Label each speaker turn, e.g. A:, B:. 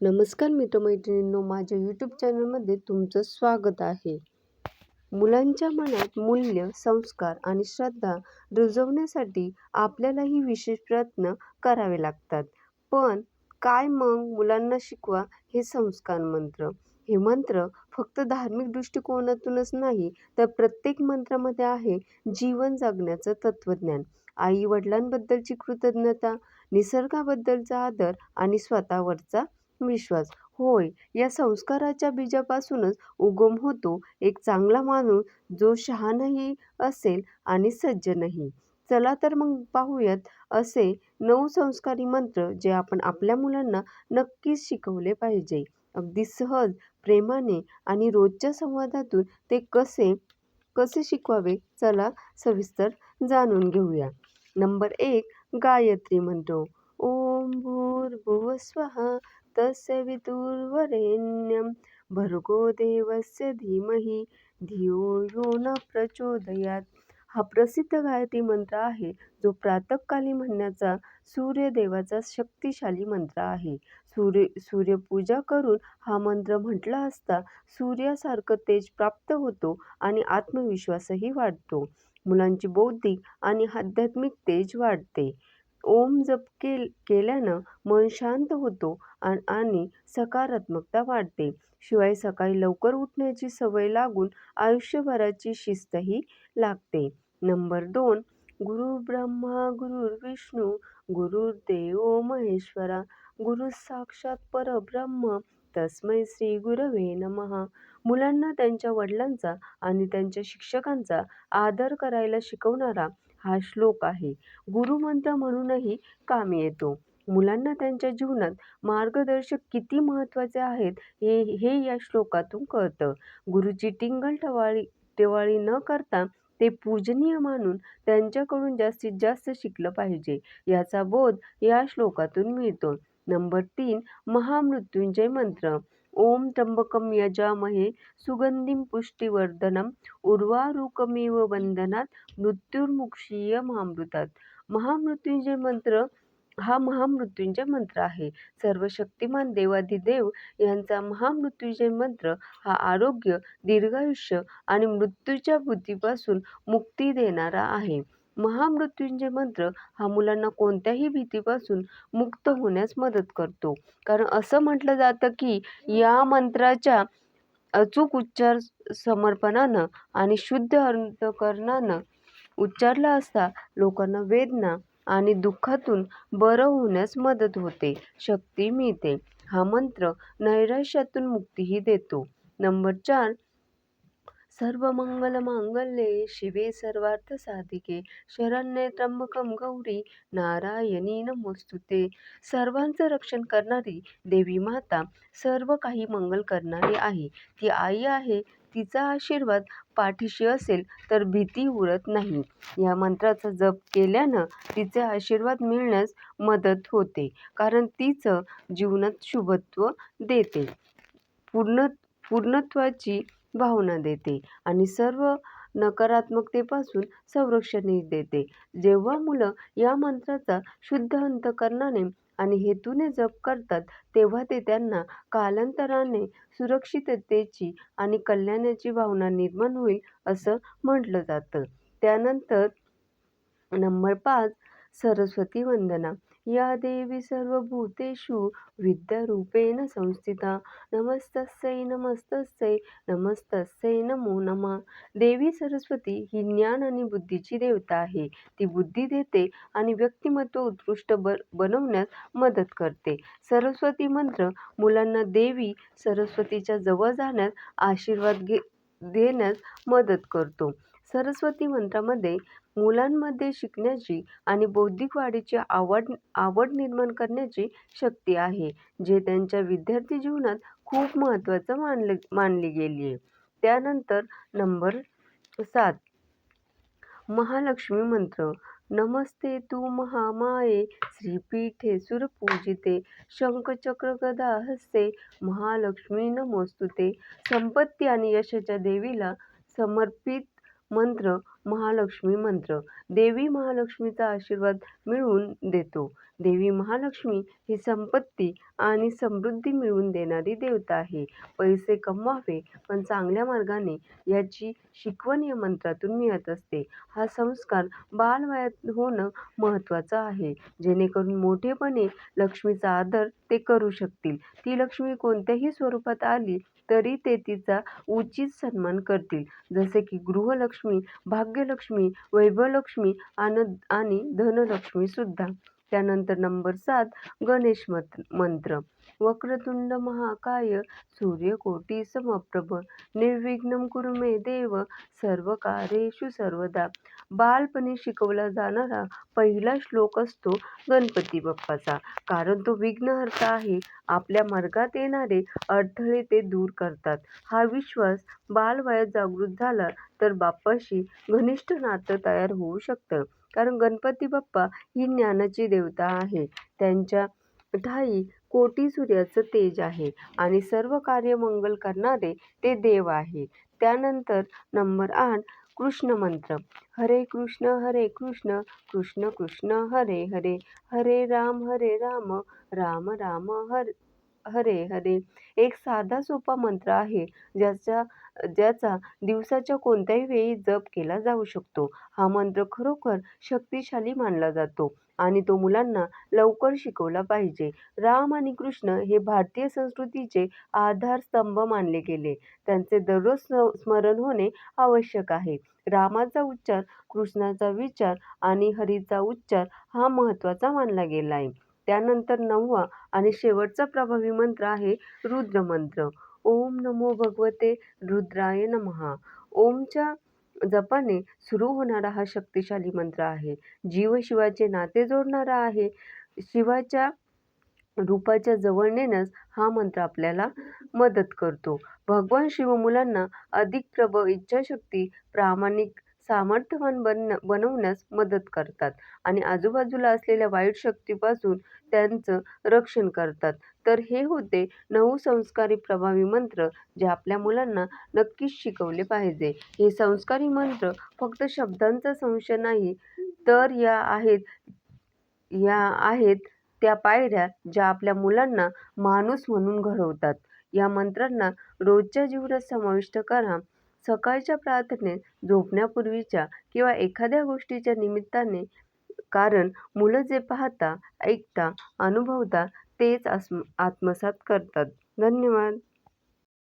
A: नमस्कार मित्रमैत्रिणींनो माझ्या यूट्यूब चॅनलमध्ये तुमचं स्वागत आहे. मुलांच्या मनात मूल्य संस्कार आणि श्रद्धा रुजवण्यासाठी आपल्यालाही विशेष प्रयत्न करावे लागतात. पण काय मग मुलांना शिकवा हे संस्कार मंत्र? हे मंत्र फक्त धार्मिक दृष्टिकोनातूनच नाही तर प्रत्येक मंत्रामध्ये आहे जीवन जगण्याचं तत्त्वज्ञान. आई वडिलांबद्दलची कृतज्ञता निसर्गाबद्दलचा आदर आणि स्वतःवरचा विश्वास होय या संस्काराच्या बीजापासूनच उगम होतो एक चांगला माणूस जो शहाणाही असेल आणि सज्जनही चला तर मग पाहूयात असे नऊ संस्कारी मंत्र जे आपण आपल्या मुलांना नक्कीच शिकवले पाहिजे. अगदी सहज प्रेमाने आणि रोजच्या संवादातून ते कसे कसे शिकवावे चला सविस्तर जाणून घेऊया. नंबर एक गायत्री मंत्र. ओम भूर्भुवस्वः तस्य विदुर्वरेण्यं। भर्गो देवस्य धीमहि धियो यो न प्रचोदयात। हा प्रसिद्ध गायत्री मंत्र आहे जो प्रातःकाली म्हणण्याचा सूर्यदेवाचा शक्तिशाली मंत्र आहे. सूर्य सूर्यपूजा करून हा मंत्र म्हटला असता सूर्यासारखं तेज प्राप्त होतो आणि आत्मविश्वासही वाढतो. मुलांची बौद्धिक आणि आध्यात्मिक तेज वाढते. ओम जप के केल्यानं मन शांत होतो आणि सकारात्मकता वाढते. शिवाय सकाळी लवकर उठण्याची सवय लागून आयुष्यभराची शिस्तही लागते. नंबर दोन गुरु ब्रह्मा गुरुर्विष्णू गुरुर्देव महेश्वरा गुरु साक्षात परब्रह्म तस्मै श्री गुरवे नमः. मुलांना त्यांच्या वडिलांचा आणि त्यांच्या शिक्षकांचा आदर करायला शिकवणारा हा श्लोक आहे. गुरुमंत्र म्हणूनही कामी येतो. मुलांना त्यांच्या जीवनात मार्गदर्शक किती महत्त्वाचे आहेत हे हे या श्लोकातून कळतं. गुरुची टिंगल टवाळी टिवाळी न करता ते पूजनीय मानून त्यांच्याकडून जास्तीत जास्त शिकलं पाहिजे. याचा बोध या श्लोकातून मिळतो. नंबर तीन महामृत्युंजय मंत्र. ओम त्र्यम्बकं यजामहे सुगन्धिं पुष्टिवर्धनम् उर्वारुकमेव वंदनात मृत्युर्मुक्षीय महामृतात महामृत्युंजय मंत्र हा महामृत्युंजय मंत्र आहे। सर्व शक्तिमान देवाधिदेव यांचा महामृत्युंजय मंत्र हा आरोग्य दीर्घायुष्य आणि मृत्यूच्या बुद्धीपासून मुक्ती देणारा आहे। महामृत्युंजय मंत्र हा मुलांना कोणत्याही भीतीपासून मुक्त होण्यास मदत करतो. कारण असं म्हटलं जातं की या मंत्राच्या अचूक उच्चार समर्पणानं आणि शुद्ध अंतकरणानं उच्चारला असता लोकांना वेदना आणि दुःखातून बरं होण्यास मदत होते. शक्ती मिळते. हा मंत्र नैराश्यातून मुक्तीही देतो. नंबर चार सर्व मंगल मांगल्ये शिवे सर्वार्थ साधिके शरण्ये त्र्यंबकम गौरी नारायणी नमोस्तुते. सर्वांचं रक्षण करणारी देवी माता सर्व काही मंगल करणारी आहे. ती आई आहे तिचा आशीर्वाद पाठीशी असेल तर भीती उरत नाही. या मंत्राचा जप केल्यानं तिचे आशीर्वाद मिळण्यास मदत होते कारण तिचं जीवनात शुभत्व देते. पूर्ण पूर्णत्वाची भावना देते आणि सर्व नकारात्मकतेपासून संरक्षणही देते. जेव्हा मुलं या मंत्राचा शुद्ध अंतकरणाने आणि हेतूने जप करतात तेव्हा ते त्यांना कालांतराने सुरक्षिततेची आणि कल्याणाची भावना निर्माण होईल असं म्हटलं जातं. त्यानंतर नंबर पाच सरस्वती वंदना. या देवी सर्वभूतेषु विद्यारूपेण संस्थिता. नमस्तस्यै नमस्तस्यै नमस्तस्यै नमो नमः. देवी सरस्वती ही ज्ञान आणि बुद्धीची देवता आहे. ती बुद्धी देते आणि व्यक्तिमत्व उत्कृष्ट ब बनवण्यास मदत करते. सरस्वती मंत्र मुलांना देवी सरस्वतीच्या जवळ जाण्यास आशीर्वाद घे देण्यास मदत करतो. सरस्वती मंत्रामध्ये मुलांमध्ये शिकण्याची आणि बौद्धिक वाढीची आवड आवड निर्माण करण्याची शक्ती आहे जे त्यांच्या विद्यार्थी जीवनात खूप महत्त्वाचं मानले मानली गेली आहे त्यानंतर नंबर सात महालक्ष्मी मंत्र. नमस्ते तू महामाये श्रीपीठे सुरपूजिते शंखचक्र गदा हस्ते महालक्ष्मी नमोस्तुते. संपत्ती आणि यशाच्या देवीला समर्पित मंत्र महालक्ष्मी मंत्र. देवी महालक्ष्मीचा आशीर्वाद मिळवून देतो. देवी महालक्ष्मी ही संपत्ती आणि समृद्धी मिळवून देणारी देवता आहे. पैसे कमवावे पण चांगल्या मार्गाने याची शिकवण या मंत्रातून मिळत असते. हा संस्कार बालवयात होणं महत्त्वाचं आहे. जेणेकरून मोठेपणे लक्ष्मीचा आदर ते करू शकतील. ती लक्ष्मी कोणत्याही स्वरूपात आली तरी ते तिचा उचित सन्मान करतील. जसे की गृहलक्ष्मी भाग्यलक्ष्मी वैभवलक्ष्मी आन आणि धनलक्ष्मीसुद्धा त्यानंतर नंबर सात गणेश मत मंत्र. वक्रतुंड महाकाय सूर्यकोटी समप्रभ. निर्विघ्न कुरुमे देव सर्व कार्येषु सर्वदा. बालपणी शिकवला जाणारा पहिला श्लोक असतो गणपती बाप्पाचा. कारण तो विघ्नहर्ता आहे. आपल्या मार्गात येणारे अडथळे ते दूर करतात. हा विश्वास बालवयात जागृत झाला तर बाप्पाशी घनिष्ठ नातं तयार होऊ शकतं. कारण गणपती बाप्पा ही ज्ञानाची देवता आहे. त्यांच्या ठाई कोटी सूर्याचं तेज आहे आणि सर्व कार्य मंगल करणारे ते देव आहे. त्यानंतर नंबर आठ कृष्ण मंत्र. हरे कृष्ण हरे कृष्ण कृष्ण कृष्ण हरे हरे. हरे राम हरे राम राम राम हर हरे हरे. एक साधा सोपा मंत्र आहे ज्याचा ज्याचा दिवसाच्या कोणत्याही वेळी जप केला जाऊ शकतो. हा मंत्र खरोखर शक्तिशाली मानला जातो आणि तो मुलांना लवकर शिकवला पाहिजे. राम आणि कृष्ण हे भारतीय संस्कृतीचे आधारस्तंभ मानले गेले. त्यांचे दररोज स्म- स्मरण होणे आवश्यक आहे. रामाचा उच्चार कृष्णाचा विचार आणि हरीचा उच्चार हा महत्त्वाचा मानला गेला आहे. त्यानंतर नववा आणि शेवटचा प्रभावी मंत्र आहे रुद्र मंत्र ओम नमो भगवते रुद्राय नमः. ओमच्या जपाने सुरू होणारा हा शक्तिशाली मंत्र आहे. जीव शिवाचे नाते जोडणारा आहे. शिवाच्या रूपाच्या जवळ नेण्यास हा मंत्र आपल्याला मदत करतो. भगवान शिव मुलांना अधिक प्रबळ इच्छाशक्ती प्रामाणिक सामर्थ्यवान बन बनवण्यास मदत करतात आणि आजूबाजूला असलेल्या वाईट शक्तीपासून त्यांचं रक्षण करतात. तर हे होते नऊ संस्कारी प्रभावी मंत्र जे आपल्या मुलांना नक्कीच शिकवले पाहिजे. हे संस्कारी मंत्र फक्त शब्दांचा संशय नाही तर या आहेत या आहेत त्या पायऱ्या ज्या आपल्या मुलांना माणूस म्हणून घडवतात. या मंत्रांना रोजच्या जीवनात समाविष्ट करा. सकाळच्या प्रार्थनेत झोपण्यापूर्वीच्या किंवा एखाद्या गोष्टीच्या निमित्ताने कारण मुलं जे पाहता ऐकता अनुभवता तेच आस आत्मसात करतात. धन्यवाद.